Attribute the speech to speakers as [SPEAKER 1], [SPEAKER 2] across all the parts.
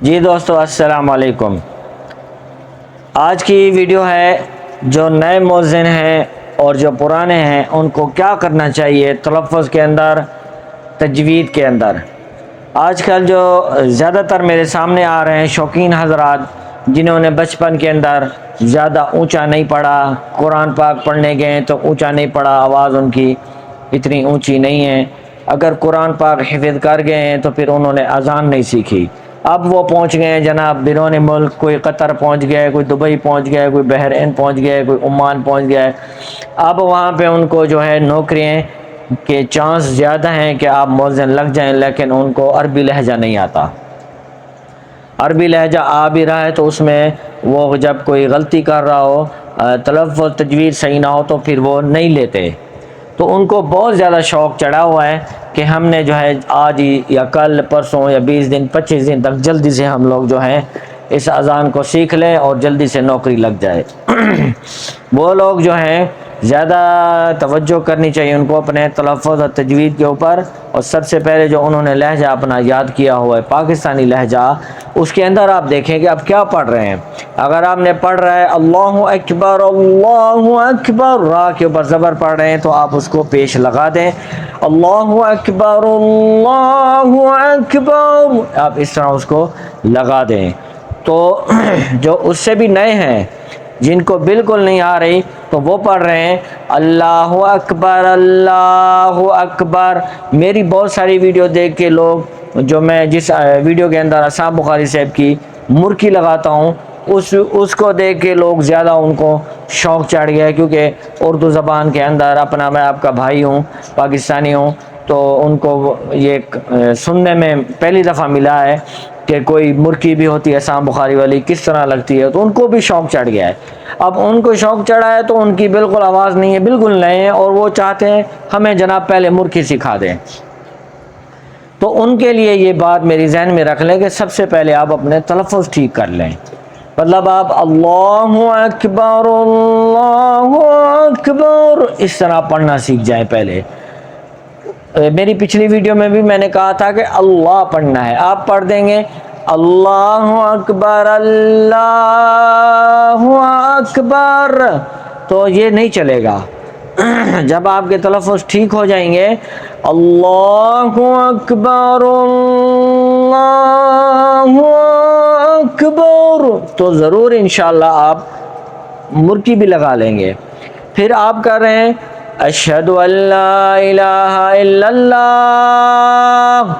[SPEAKER 1] جی دوستو، السلام علیکم۔ آج کی ویڈیو ہے جو نئے موزن ہیں اور جو پرانے ہیں، ان کو کیا کرنا چاہیے تلفظ کے اندر، تجوید کے اندر۔ آج کل جو زیادہ تر میرے سامنے آ رہے ہیں شوقین حضرات، جنہوں نے بچپن کے اندر زیادہ اونچا نہیں پڑھا، قرآن پاک پڑھنے گئے تو اونچا نہیں پڑھا، آواز ان کی اتنی اونچی نہیں ہے۔ اگر قرآن پاک حفظ کر گئے ہیں تو پھر انہوں نے اذان نہیں سیکھی۔ اب وہ پہنچ گئے ہیں جناب بیرون ملک، کوئی قطر پہنچ گیا ہے، کوئی دبئی پہنچ گیا ہے، کوئی بحرین پہنچ گیا ہے، کوئی عمان پہنچ گیا ہے۔ اب وہاں پہ ان کو جو ہے نوکریاں کے چانس زیادہ ہیں کہ آپ موزن لگ جائیں، لیکن ان کو عربی لہجہ نہیں آتا۔ عربی لہجہ آ بھی رہا ہے تو اس میں وہ جب کوئی غلطی کر رہا ہو، تلفظ تجوید صحیح نہ ہو تو پھر وہ نہیں لیتے۔ تو ان کو بہت زیادہ شوق چڑھا ہوا ہے۔ کہ ہم نے جو ہے آج ہی یا کل، پرسوں یا بیس دن، پچیس دن تک جلدی سے ہم لوگ جو ہیں اس اذان کو سیکھ لیں اور جلدی سے نوکری لگ جائے۔ وہ لوگ جو ہیں زیادہ توجہ کرنی چاہیے ان کو اپنے تلفظ اور تجوید کے اوپر اور سب سے پہلے جو انہوں نے لہجہ اپنا یاد کیا ہوا ہے، پاکستانی لہجہ، اس کے اندر آپ دیکھیں کہ آپ کیا پڑھ رہے ہیں۔ اگر آپ نے پڑھ رہا ہے اللہ اکبر اللہ اکبر راہ کے اوپر زبر پڑھ رہے ہیں تو آپ اس کو پیش لگا دیں۔ اللہ اکبر اللہ اکبر، آپ اس طرح اس کو لگا دیں۔ تو جو اس سے بھی نئے ہیں جن کو بالکل نہیں آ رہی تو وہ پڑھ رہے ہیں، اللہ اکبر اللہ اکبر۔ میری بہت ساری ویڈیو دیکھ کے لوگ جو میں جس ویڈیو کے اندر اسام بخاری صاحب کی مرکی لگاتا ہوں، اس اس کو دیکھ کے لوگ زیادہ ان کو شوق چڑھ گیا کیونکہ اردو زبان کے اندر اپنا میں آپ کا بھائی ہوں، پاکستانی ہوں، تو ان کو یہ سننے میں پہلی دفعہ ملا ہے۔ کہ کوئی مرکی بھی ہوتی ہے سام بخاری والی کس طرح لگتی ہے، تو ان کو بھی شوق چڑھ گیا ہے۔ اب ان کو شوق چڑھا ہے تو ان کی بالکل آواز نہیں ہے، بالکل نئے ہیں اور وہ چاہتے ہیں ہمیں جناب پہلے مرکی سکھا دیں۔ تو ان کے لیے یہ بات میری ذہن میں رکھ لیں کہ سب سے پہلے آپ اپنے تلفظ ٹھیک کر لیں۔ مطلب آپ اللہ اکبر اللہ اکبر، اس طرح پڑھنا سیکھ جائیں پہلے۔ میری پچھلی ویڈیو میں بھی میں نے کہا تھا کہ اللہ پڑھنا ہے۔ آپ پڑھ دیں گے۔ اللہ اکبر اللہ اکبر۔ تو یہ نہیں چلے گا۔ جب آپ کے تلفظ ٹھیک ہو جائیں گے۔ اللہ اکبر اللہ اکبر۔ تو ضرور انشاءاللہ آپ مرکی بھی لگا لیں گے۔ پھر آپ کر رہے ہیں۔ اشہد اللہ الہ الا اللہ۔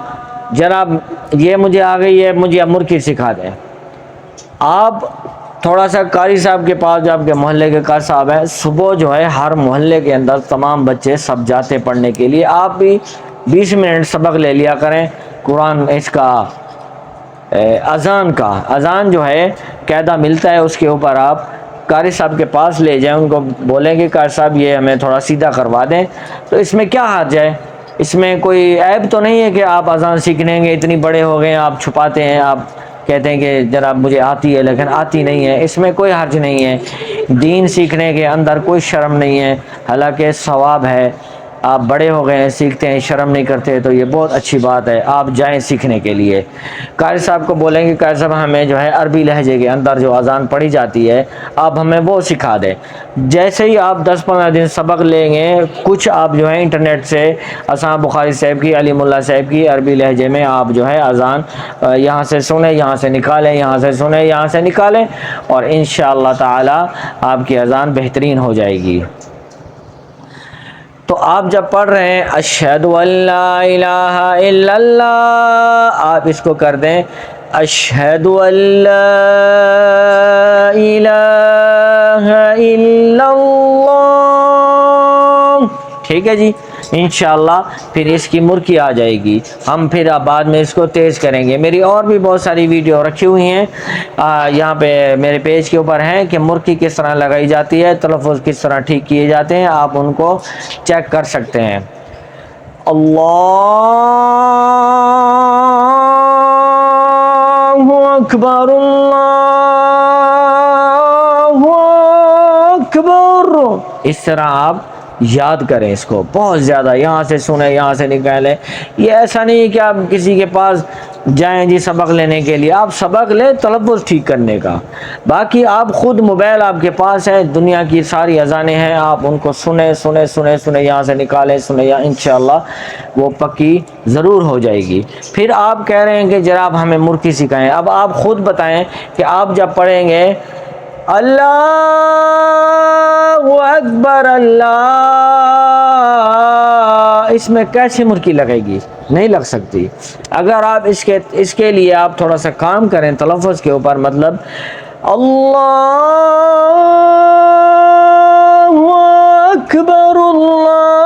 [SPEAKER 1] جناب، یہ مجھے آ گئی ہے، مجھے مرکی سکھا دیں۔ آپ تھوڑا سا قاری صاحب کے پاس جو آپ کے محلے کے قاری صاحب ہیں، صبح جو ہے ہر محلے کے اندر تمام بچے سب جاتے پڑھنے کے لیے۔ آپ بھی بیس منٹ سبق لے لیا کریں۔ قرآن اس کا اذان کا۔ اذان جو ہے قیدہ ملتا ہے اس کے اوپر آپ۔ قاری صاحب کے پاس لے جائیں، ان کو بولیں کہ قاری صاحب یہ ہمیں تھوڑا سیدھا کروا دیں۔ تو اس میں کیا حرج ہے؟ اس میں کوئی عیب تو نہیں ہے کہ آپ اذان سیکھنے گے اتنی بڑے ہو گئے آپ چھپاتے ہیں، آپ کہتے ہیں کہ جناب مجھے آتی ہے لیکن آتی نہیں ہے۔ اس میں کوئی حرج نہیں ہے۔ دین سیکھنے کے اندر کوئی شرم نہیں ہے۔ حالانکہ ثواب ہے۔ آپ بڑے ہو گئے ہیں، سیکھتے ہیں، شرم نہیں کرتے، تو یہ بہت اچھی بات ہے، آپ جائیں سیکھنے کے لیے۔ قاری صاحب کو بولیں گے، قاری صاحب ہمیں جو ہے عربی لہجے کے اندر جو اذان پڑھی جاتی ہے، آپ ہمیں وہ سکھا دیں۔ جیسے ہی آپ دس پندرہ دن سبق لیں گے، کچھ آپ جو ہے انٹرنیٹ سے اسام بخاری صاحب کی علیم اللہ صاحب کی عربی لہجے میں آپ جو ہے اذان یہاں سے سنیں، یہاں سے نکالیں، یہاں سے سنیں، یہاں سے نکالیں اور انشاءاللہ تعالی آپ کی اذان بہترین ہو جائے گی۔ تو آپ جب پڑھ رہے ہیں، اشہد اللہ الہ الا اللہ، آپ اس کو کر دیں، اشہد اللہ الہ الا اللہ۔ ٹھیک ہے جی؟ انشاءاللہ پھر اس کی مرکی آ جائے گی۔ ہم پھر بعد میں اس کو تیز کریں گے۔ میری اور بھی بہت ساری ویڈیو رکھی ہوئی ہیں۔ یہاں پہ میرے پیج کے اوپر ہیں کہ مرکی کس طرح لگائی جاتی ہے، تلفظ کس طرح ٹھیک کیے جاتے ہیں، آپ ان کو چیک کر سکتے ہیں۔ اللہ اکبر اللہ اکبر۔ اس طرح آپ یاد کریں اس کو۔ بہت زیادہ یہاں سے سنیں، یہاں سے نکالیں۔ یہ ایسا نہیں کہ آپ کسی کے پاس جائیں جی سبق لینے کے لیے۔ آپ سبق لیں تلفظ ٹھیک کرنے کا۔ باقی آپ خود موبائل آپ کے پاس ہے دنیا کی ساری اذانیں ہیں، آپ ان کو سنیں سنیں سنیں سنیں، یہاں سے نکالیں، سنیں، یا انشاءاللہ وہ پکی ضرور ہو جائے گی۔ پھر آپ کہہ رہے ہیں کہ جناب ہمیں مرکی سکھائیں۔ اب آپ خود بتائیں کہ آپ جب پڑھیں گے اللہ اکبر، اللہ۔ اس میں کیسے مرکی لگے گی؟ نہیں لگ سکتی۔ اگر آپ اس کے اس کے لیے آپ تھوڑا سا کام کریں تلفظ کے اوپر مطلب اللہ اکبر، اللہ۔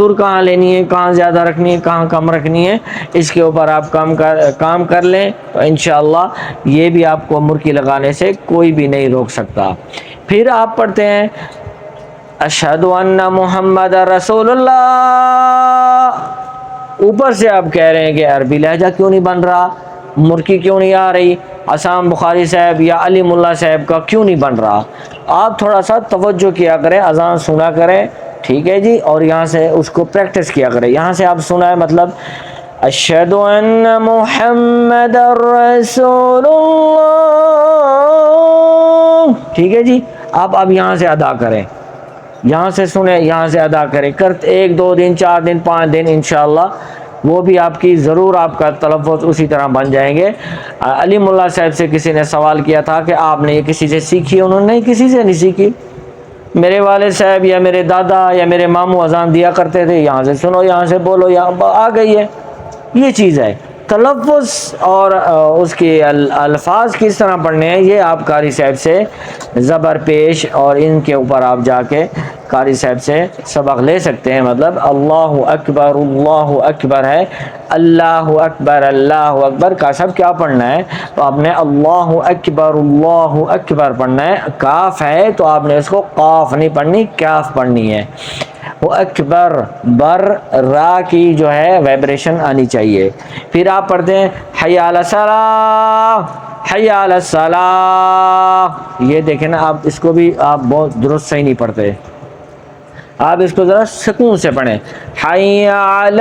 [SPEAKER 1] سر کہاں لینی ہے، کہاں زیادہ رکھنی ہے، کہاں کم رکھنی ہے، اس کے اوپر آپ کام کر کام کر لیں تو انشاءاللہ یہ بھی آپ کو مرکی لگانے سے کوئی بھی نہیں روک سکتا۔ پھر آپ پڑھتے ہیں، اشہد ان محمد رسول اللہ اوپر سے آپ کہہ رہے ہیں کہ عربی لہجہ کیوں نہیں بن رہا؟ مرکی کیوں نہیں آ رہی؟ اسام بخاری صاحب یا علیم اللہ صاحب کا کیوں نہیں بن رہا؟ آپ تھوڑا سا توجہ کیا کریں، اذان سنا کریں۔ ٹھیک ہے جی اور یہاں سے اس کو پریکٹس کیا کریں۔ یہاں سے آپ سنا ہے مطلب اشہد ان محمد رسول اللہ. ٹھیک ہے جی آپ اب یہاں سے ادا کریں۔ یہاں سے سنیں، یہاں سے ادا کریں۔ کرتے ایک، دو دن، چار دن، پانچ دن، انشاءاللہ، وہ بھی آپ کی ضرور آپ کا تلفظ اسی طرح بن جائیں گے۔ علیم اللہ صاحب سے کسی نے سوال کیا تھا کہ آپ نے یہ کسی سے سیکھی، انہوں نے کسی سے نہیں سیکھی؟ میرے والد صاحب یا میرے دادا یا میرے ماموں اذان دیا کرتے تھے، یہاں سے سنو، یہاں سے بولو، یہاں آ گئی ہے۔ یہ چیز ہے۔ تلفظ اور اس کے الفاظ کس طرح پڑھنے ہیں، یہ آپ قاری صاحب سے زبر پیش اور ان کے اوپر آپ جا کے قاری صاحب سے سبق لے سکتے ہیں۔ مطلب اللہ اکبر اللہ اکبر ہے۔ اللہ اکبر اللہ اکبر کا سب کیا پڑھنا ہے؟ تو آپ نے اللہ اکبر اللہ اکبر پڑھنا ہے۔ کاف ہے تو آپ نے اس کو قاف نہیں پڑھنی کاف پڑھنی ہے۔ وہ اکبر، بر، را کی جو ہے ویبریشن آنی چاہیے۔ پھر آپ پڑھتے ہیں حیال حیال یہ دیکھیں نا، آپ اس کو بھی آپ بہت درست صحیح نہیں پڑھتے۔ آپ اس کو ذرا سکون سے پڑھیں۔ حیال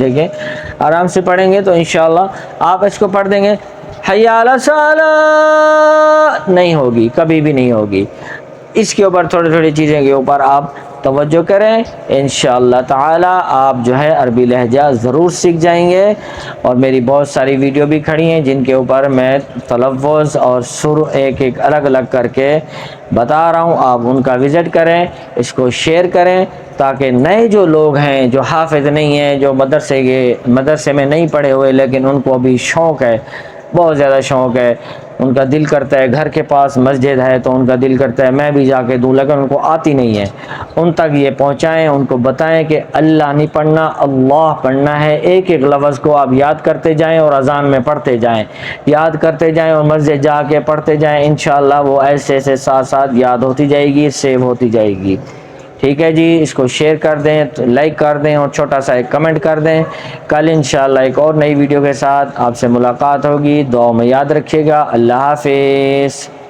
[SPEAKER 1] دیکھیں، آرام سے پڑھیں گے تو انشاءاللہ آپ اس کو پڑھ دیں گے۔ حیال نہیں ہوگی، کبھی بھی نہیں ہوگی۔ اس کے اوپر تھوڑی تھوڑی چیزیں کے اوپر آپ توجہ کریں۔ انشاءاللہ تعالی آپ جو ہے عربی لہجہ ضرور سیکھ جائیں گے۔ اور میری بہت ساری ویڈیو بھی کھڑی ہیں جن کے اوپر میں تلفظ اور سر ایک ایک الگ الگ کر کے بتا رہا ہوں۔ آپ ان کا وزٹ کریں، اس کو شیئر کریں تاکہ نئے جو لوگ ہیں جو حافظ نہیں ہیں، جو مدرسے کے مدرسے میں نہیں پڑھے ہوئے لیکن ان کو ابھی شوق ہے بہت زیادہ شوق ہے، ان کا دل کرتا ہے، گھر کے پاس مسجد ہے تو ان کا دل کرتا ہے، میں بھی جا کے دوں، لیکن ان کو آتی نہیں ہے۔ ان تک یہ پہنچائیں، ان کو بتائیں کہ اللہ نہیں پڑھنا، اللہ پڑھنا ہے۔ ایک ایک لفظ کو آپ یاد کرتے جائیں اور اذان میں پڑھتے جائیں۔ یاد کرتے جائیں اور مسجد جا کے پڑھتے جائیں، انشاءاللہ وہ ایسے ایسے ساتھ ساتھ یاد ہوتی جائے گی، سیو ہوتی جائے گی۔ ٹھیک ہے جی اس کو شیئر کر دیں لائک کر دیں اور چھوٹا سا ایک کمنٹ کر دیں۔ کل انشاءاللہ ایک اور نئی ویڈیو کے ساتھ آپ سے ملاقات ہوگی۔ دعا میں یاد رکھیے گا۔ اللہ حافظ۔